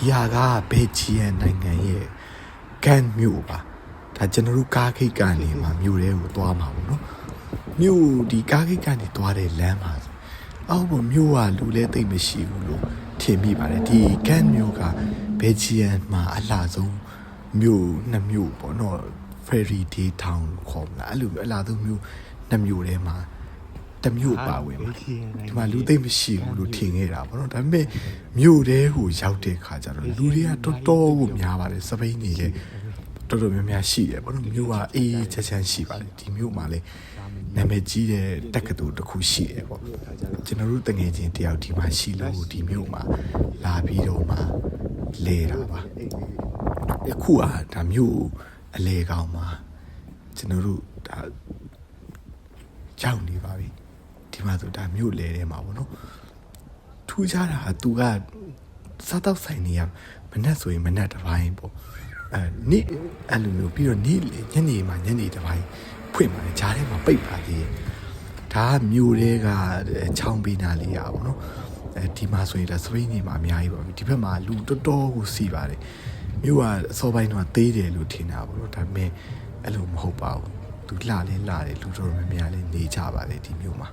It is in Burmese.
ဒီဟာကဘယ်ဂျီယန်နိုင်ငံရဲ့ကန်မြို့ပါဒါကျွန်တော်တို့ကားခိတ်ကန်နေမှာမြို့တဲကိုသွားမှာပေါ့နော်မြို့ဒီကားခိတ်ကန်နေသွားတဲ့လမ်းမှာဆိုအောက်ပေါ်မြို့ကလူလဲသိမ့်မရှိဘူးလို့ထင်မိပါတယ်ဒီကန်မြို့ကဘယ်ဂျီယန်မှာအလှဆုံးမြို့နှစ်မြို့ပေါ့နော် Ferry Day Town လို့ခေါ်မလားအဲ့လိုအလှဆုံးမြို့နှစ်မြို့ထဲမှာ တစ်မြို့ပါဝင်ပါဒီမှာလူသိမ့်မရှိဘူးလို့ထင်ခဲ့တာပေါ့နော်ဒါပေမဲ့မြို့တဲကိုရောက်တဲ့ခါကျတော့လူတွေကတော်တော်ကိုများပါတယ်စပိန်နေလေတော်တော်များများရှိတယ်ပေါ့နော်မြို့ကအေးအေးချမ်းချမ်းရှိပါတယ်ဒီမြို့မှာလည်းနာမည်ကြီးတဲ့တက္ကသိုလ်တစ်ခုရှိတယ်ပေါ့ကျွန်တော်တို့တငယ်ချင်းတယောက်ဒီမှာရှိလို့ဒီမြို့မှာလာပြီးတော့မှလဲတာပါအခုကဒါမြို့အလေကောင်မှာကျွန်တော်တို့ဒါကြောက်နေပါပြီ ဒီမှာဆိုဒါမြို့လေထဲမှာပေါ့နော်ထူးခြားတာက तू ကစားတော့ဆိုင်နေရမနဲ့ဆိုရင်မနဲ့တစ်ပိုင်းပေါ့အဲနေ့အဲ့လိုမျိုးပြီးတော့နေ့လေညနေမှာညနေတစ်ပိုင်းဖွင့်ပါတယ်ဂျားထဲမှာပိတ်ပါသေးတယ်ဒါကမြို့တွေကချောင်းပေးနာလေးရပါပေါ့နော်အဲဒီမှာဆိုရင်ဒါစပိန်နေမှာအများကြီးပါပြီဒီဘက်မှာလူတော်တော်ကိုစီပါတယ်မြို့ကအစောပိုင်းတော့သေးတယ်လို့ထင်တာပေါ့နော်ဒါပေမဲ့အဲ့လိုမဟုတ်ပါဘူးသူလှလဲလှတယ်လူတော်တော်များများလေးနေကြပါတယ်ဒီမြို့မှာ